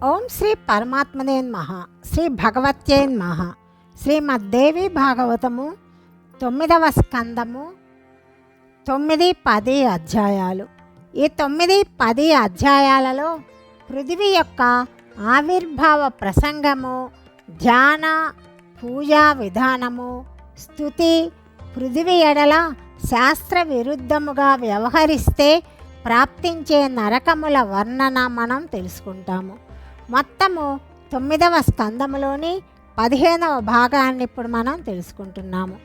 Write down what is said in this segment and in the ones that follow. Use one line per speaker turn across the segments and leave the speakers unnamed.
ఓం శ్రీ పరమాత్మనే మహ శ్రీ భగవత్యే మహ శ్రీమద్దేవి భాగవతము తొమ్మిదవ స్కందము తొమ్మిది పది అధ్యాయాలు. ఈ తొమ్మిది పది అధ్యాయాలలో పృథివీ యొక్క ఆవిర్భావ ప్రసంగము ధ్యాన పూజా విధానము స్థుతి పృథివీ ఎడల శాస్త్ర విరుద్ధముగా వ్యవహరిస్తే ప్రాప్తించే నరకముల వర్ణన మనం తెలుసుకుంటాము. మొత్తము తొమ్మిదవ స్కందములోని పదిహేనవ భాగాన్ని ఇప్పుడు మనం తెలుసుకుంటున్నాము.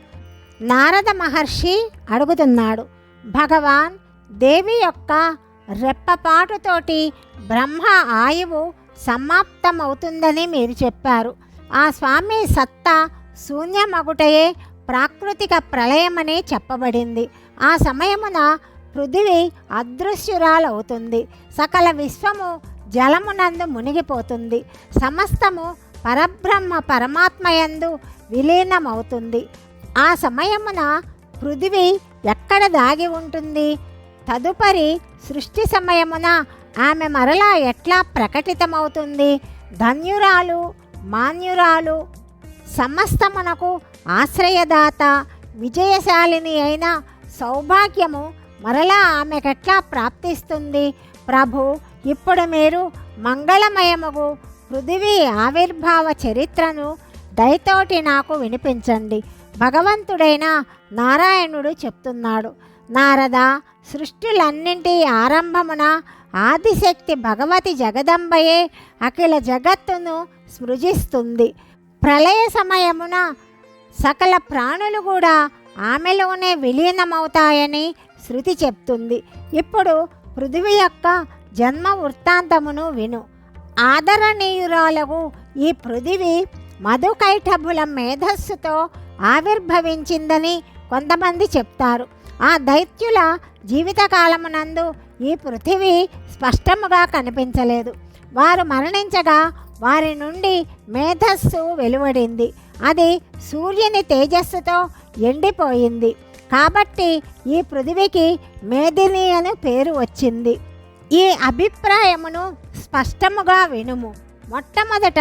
నారద మహర్షి అడుగుతున్నాడు భగవాన్ దేవి యొక్క రెప్పపాటుతోటి బ్రహ్మ ఆయువు సమాప్తమవుతుందని మీరు చెప్పారు. ఆ స్వామి సత్తా శూన్యమగుటయే ప్రాకృతిక ప్రళయమని చెప్పబడింది. ఆ సమయమున పృథివీ అదృశ్యురాలవుతుంది. సకల విశ్వము జలమునందు మునిగిపోతుంది. సమస్తము పరబ్రహ్మ పరమాత్మయందు విలీనమవుతుంది. ఆ సమయమున పృథివీ ఎక్కడ దాగి ఉంటుంది? తదుపరి సృష్టి సమయమున ఆమె మరలా ఎట్లా ప్రకటితమవుతుంది? ధన్యురాలు మాన్యురాలు సమస్తమునకు ఆశ్రయదాత విజయశాలిని అయిన సౌభాగ్యము మరలా ఆమెకెట్లా ప్రాప్తిస్తుంది? ప్రభు ఇప్పుడు మీరు మంగళమయముగు పృథివీ ఆవిర్భావ చరిత్రను దయతోటి నాకు వినిపించండి. భగవంతుడైన నారాయణుడు చెప్తున్నాడు నారద సృష్టిలన్నింటి ఆరంభమున ఆదిశక్తి భగవతి జగదంబయే అఖిల జగత్తును సృజిస్తుంది. ప్రళయ సమయమున సకల ప్రాణులు కూడా ఆమెలోనే విలీనమవుతాయని శృతి చెప్తుంది. ఇప్పుడు పృథివీ యొక్క జన్మ వృత్తాంతమును విను. ఆదరణీయురాలకు ఈ పృథివీ మధుకైటభుల మేధస్సుతో ఆవిర్భవించిందని కొంతమంది చెప్తారు. ఆ దైత్యుల జీవితకాలమునందు ఈ పృథివీ స్పష్టముగా కనిపించలేదు. వారు మరణించగా వారి నుండి మేధస్సు వెలువడింది. అది సూర్యుని తేజస్సుతో ఎండిపోయింది. కాబట్టి ఈ పృథివికి మేదిని అని పేరు వచ్చింది. ఈ అభిప్రాయమును స్పష్టముగా వినుము. మొట్టమొదట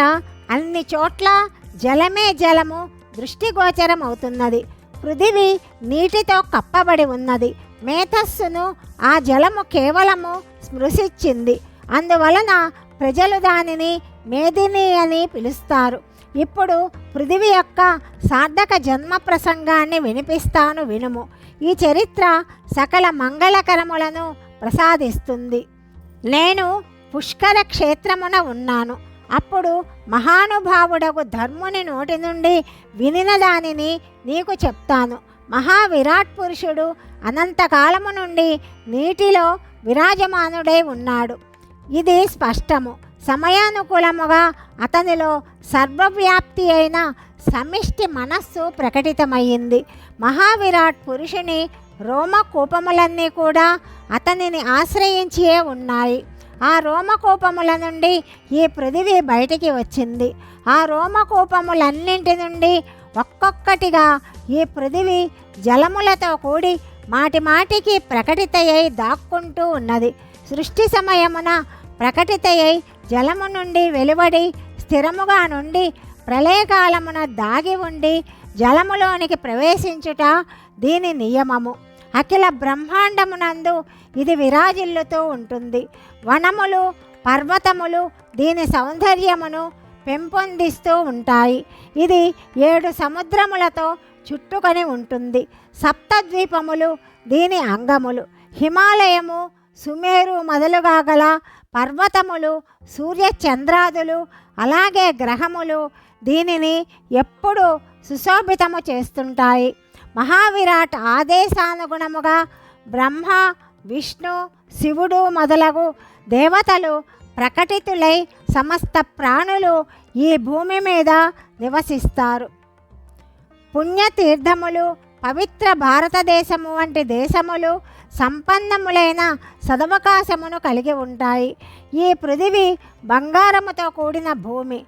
అన్ని చోట్ల జలమే జలము దృష్టిగోచరం అవుతున్నది పృథివీ నీటితో కప్పబడి ఉన్నది. మేధస్సును ఆ జలము కేవలము స్మృశించింది. అందువలన ప్రజలు దానిని మేదిని అని పిలుస్తారు. ఇప్పుడు పృథివీ యొక్క సార్థక జన్మ ప్రసంగాన్ని వినిపిస్తాను వినుము. ఈ చరిత్ర సకల మంగళకరములను ప్రసాదిస్తుంది. నేను పుష్కర క్షేత్రమున ఉన్నాను. అప్పుడు మహానుభావుడకు ధర్ముని నోటి నుండి వినిన దానిని నీకు చెప్తాను. మహావిరాట్ పురుషుడు అనంతకాలము నుండి నీటిలో విరాజమానుడై ఉన్నాడు. ఇది స్పష్టము. సమయానుకూలముగా అతనిలో సర్వవ్యాప్తి అయిన సమిష్టి మనస్సు ప్రకటితమయ్యింది. మహావిరాట్ పురుషుని రోమకూపములన్నీ కూడా అతనిని ఆశ్రయించే ఉన్నాయి. ఆ రోమకూపముల నుండి ఈ పృథివీ బయటికి వచ్చింది. ఆ రోమకూపములన్నింటి నుండి ఒక్కొక్కటిగా ఈ పృథివీ జలములతో కూడి మాటి మాటికి ప్రకటితయ్యై దాక్కుంటూ ఉన్నది. సృష్టి సమయమున ప్రకటితయ్యై జలము నుండి వెలువడి స్థిరముగా నుండి ప్రళయకాలమున దాగి ఉండి జలములోనికి ప్రవేశించుట దీని నియమము. అఖిల బ్రహ్మాండమునందు ఇది విరాజిల్లుతూ ఉంటుంది. వనములు పర్వతములు దీని సౌందర్యమును పెంపొందిస్తూ ఉంటాయి. ఇది ఏడు సముద్రములతో చుట్టుకొని ఉంటుంది. సప్తద్వీపములు దీని అంగములు. హిమాలయము సుమేరు మొదలుగా గల పర్వతములు సూర్య చంద్రాదులు అలాగే గ్రహములు దీనిని ఎప్పుడు సుశోభితము చేస్తుంటాయి. మహావిరాట్ ఆదేశానుగుణముగా బ్రహ్మ విష్ణు శివుడు మొదలగు దేవతలు ప్రకటితులై సమస్త ప్రాణులు ఈ భూమి మీద నివసిస్తారు. పుణ్యతీర్థములు పవిత్ర భారతదేశము వంటి దేశములు సంపన్నములైన సదవకాశమును కలిగి ఉంటాయి. ఈ పృథివీ బంగారముతో కూడిన భూమి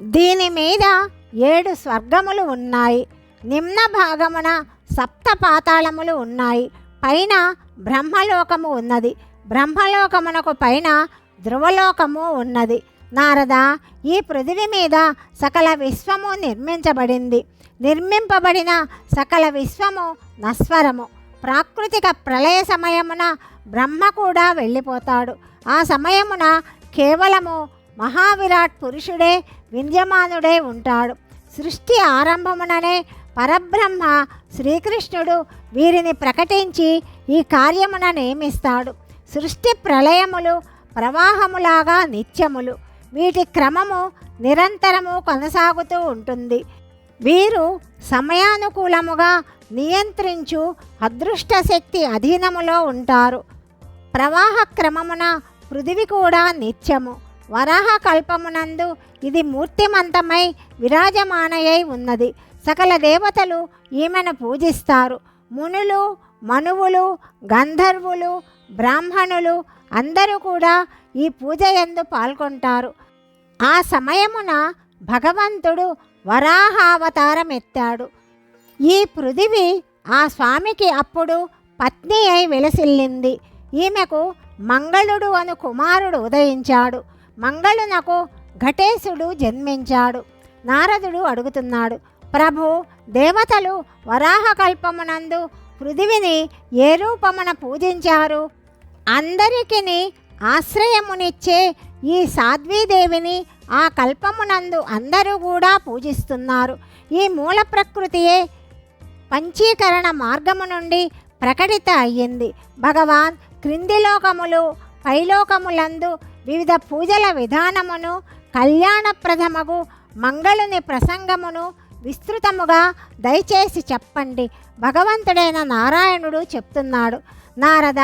దీని మీద ఏడు స్వర్గములు ఉన్నాయి. నిమ్న భాగమున సప్త పాతాళములు ఉన్నాయి. పైన బ్రహ్మలోకము ఉన్నది. బ్రహ్మలోకమునకు పైన ధ్రువలోకము ఉన్నది. నారద ఈ పృథివి మీద సకల విశ్వము నిర్మించబడింది. నిర్మింపబడిన సకల విశ్వము నస్వరము ప్రాకృతిక ప్రళయ సమయమున బ్రహ్మ కూడా వెళ్ళిపోతాడు. ఆ సమయమున కేవలము మహావిరాట్ పురుషుడే విద్యమానుడే ఉంటాడు. సృష్టి ఆరంభముననే పరబ్రహ్మ శ్రీకృష్ణుడు వీరిని ప్రకటించి ఈ కార్యమున నియమిస్తాడు. సృష్టి ప్రళయములు ప్రవాహములాగా నిత్యములు. వీటి క్రమము నిరంతరము కొనసాగుతూ ఉంటుంది. వీరు సమయానుకూలముగా నియంత్రించు అదృష్ట శక్తి అధీనములో ఉంటారు. ప్రవాహ క్రమమున పృథివి కూడా నిత్యము. వరాహ కల్పమునందు ఇది మూర్తిమంతమై విరాజమానయై ఉన్నది. సకల దేవతలు ఈమెను పూజిస్తారు. మునులు మనువులు గంధర్వులు బ్రాహ్మణులు అందరూ కూడా ఈ పూజ ఎందు పాల్గొంటారు. ఆ సమయమున భగవంతుడు వరాహావతారం ఎత్తాడు ఈ పృథివి ఆ స్వామికి అప్పుడు పత్ని అయి వెలసిల్లింది. ఈమెకు మంగళుడు అను కుమారుడు ఉదయించాడు. మంగళునకు ఘటేశుడు జన్మించాడు. నారదుడు అడుగుతున్నాడు ప్రభు దేవతలు వరాహకల్పమునందు పృథివిని ఏ రూపమున పూజించారు? అందరికిని ఆశ్రయమునిచ్చే ఈ సాధ్వీదేవిని ఆ కల్పమునందు అందరూ కూడా పూజిస్తున్నారు. ఈ మూల ప్రకృతియే పంచీకరణ మార్గము నుండి ప్రకటిత అయ్యింది. భగవాన్ క్రింది లోకములు పైలోకములందు వివిధ పూజల విధానమును కళ్యాణప్రదమగు మంగళుని ప్రసంగమును విస్తృతముగా దయచేసి చెప్పండి. భగవంతుడైన నారాయణుడు చెప్తున్నాడు నారద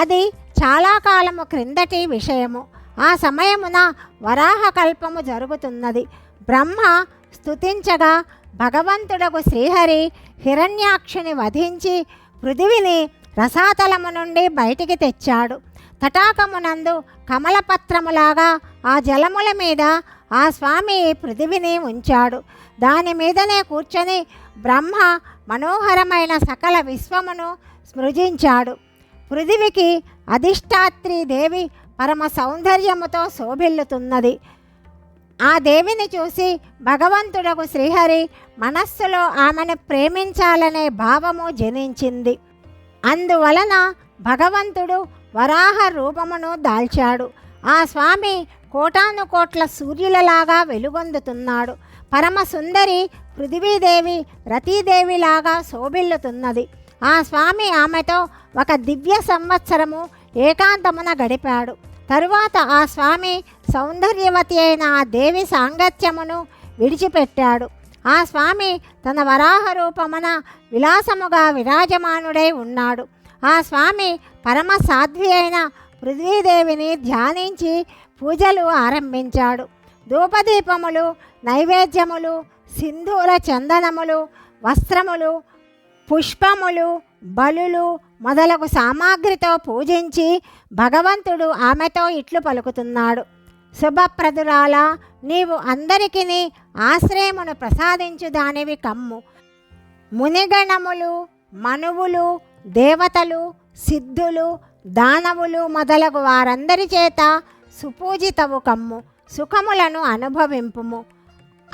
అది చాలా కాలము క్రిందటి విషయము. ఆ సమయమున వరాహకల్పము జరుగుతున్నది. బ్రహ్మ స్తుతించగా భగవంతుడకు శ్రీహరి హిరణ్యాక్షుని వధించి పృథివిని రసాతలము నుండి బయటికి తెచ్చాడు. తటాకమునందు కమలపత్రములాగా ఆ జలముల మీద ఆ స్వామి పృథివిని ఉంచాడు. దాని మీదనే కూర్చొని బ్రహ్మ మనోహరమైన సకల విశ్వమును స్మృజించాడు. పృథివికి అధిష్టాత్రి దేవి పరమ సౌందర్యముతో శోభిల్లుతున్నది. ఆ దేవిని చూసి భగవంతుడకు శ్రీహరి మనస్సులో ఆమెను ప్రేమించాలనే భావము జనించింది. అందువలన భగవంతుడు వరాహ రూపమును దాల్చాడు. ఆ స్వామి కోటాను కోట్ల సూర్యులలాగా వెలుగొందుతున్నాడు. పరమసుందరి పృథివీదేవి రతీదేవిలాగా శోభిల్లుతున్నది. ఆ స్వామి ఆమెతో ఒక దివ్య సంవత్సరము ఏకాంతమున గడిపాడు. తరువాత ఆ స్వామి సౌందర్యవతి అయిన ఆ దేవి సాంగత్యమును విడిచిపెట్టాడు. ఆ స్వామి తన వరాహ రూపమున విలాసముగా విరాజమానుడై ఉన్నాడు. ఆ స్వామి పరమ సాధ్వి అయిన పృథ్వీదేవిని ధ్యానించి పూజలు ఆరంభించాడు. ధూపదీపములు నైవేద్యములు సింధూర చందనములు వస్త్రములు పుష్పములు బలులు మొదలగు సామాగ్రితో పూజించి భగవంతుడు ఆమెతో ఇట్లు పలుకుతున్నాడు. శుభప్రదురాల నీవు అందరికీ ఆశ్రయమును ప్రసాదించు దానివి కమ్ము. మునిగణములు మనువులు దేవతలు సిద్ధులు దానవులు మొదలగు వారందరి చేత సుపూజితవు కమ్ము సుఖములను అనుభవింపుము.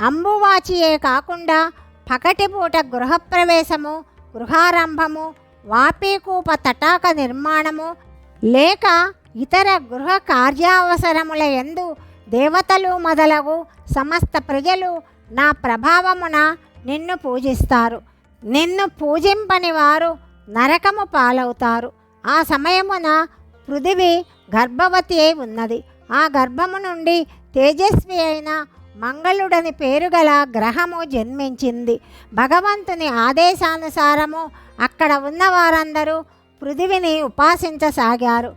అంబువాచియే కాకుండా పకటిపూట గృహప్రవేశము గృహారంభము వాపీకూప తటాక నిర్మాణము లేక ఇతర గృహ కార్యావసరముల యందు దేవతలు మొదలగు సమస్త ప్రజలు నా ప్రభావమున నిన్ను పూజిస్తారు. నిన్ను పూజింపని వారు నరకము పాలవుతారు. ఆ సమయమున పృథివి గర్భవతి అయి ఉన్నది. ఆ గర్భము నుండి తేజస్వి అయిన మంగళుడని పేరుగల గ్రహము జన్మించింది. భగవంతుని ఆదేశానుసారము అక్కడ ఉన్న వారందరూ పృథివిని ఉపాసించసాగారు.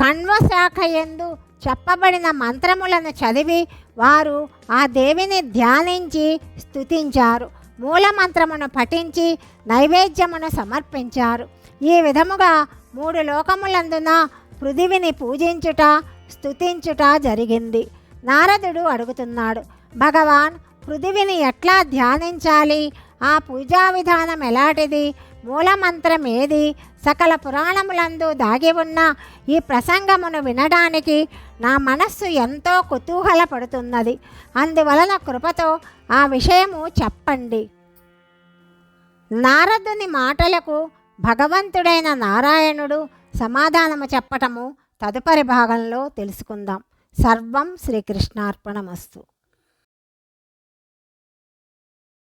కణ్వశాఖ ఎందు చెప్పబడిన మంత్రములను చదివి వారు ఆ దేవిని ధ్యానించి స్తుతించారు. మూలమంత్రమును పఠించి నైవేద్యమును సమర్పించారు. ఈ విధముగా మూడు లోకములందున పృథివిని పూజించుట స్థుతించుట జరిగింది. నారదుడు అడుగుతున్నాడు భగవాన్ పృథివిని ఎట్లా ధ్యానించాలి? ఆ పూజా విధానం ఎలాంటిది? మూలమంత్రం ఏది? సకల పురాణములందు దాగి ఉన్న ఈ ప్రసంగమును వినడానికి నా మనస్సు ఎంతో కుతూహలపడుతున్నది. అందువలన కృపతో ఆ విషయము చెప్పండి. నారదుని మాటలకు భగవంతుడైన నారాయణుడు సమాధానము చెప్పటము తదుపరి భాగంలో తెలుసుకుందాం. సర్వం శ్రీకృష్ణార్పణమస్తు.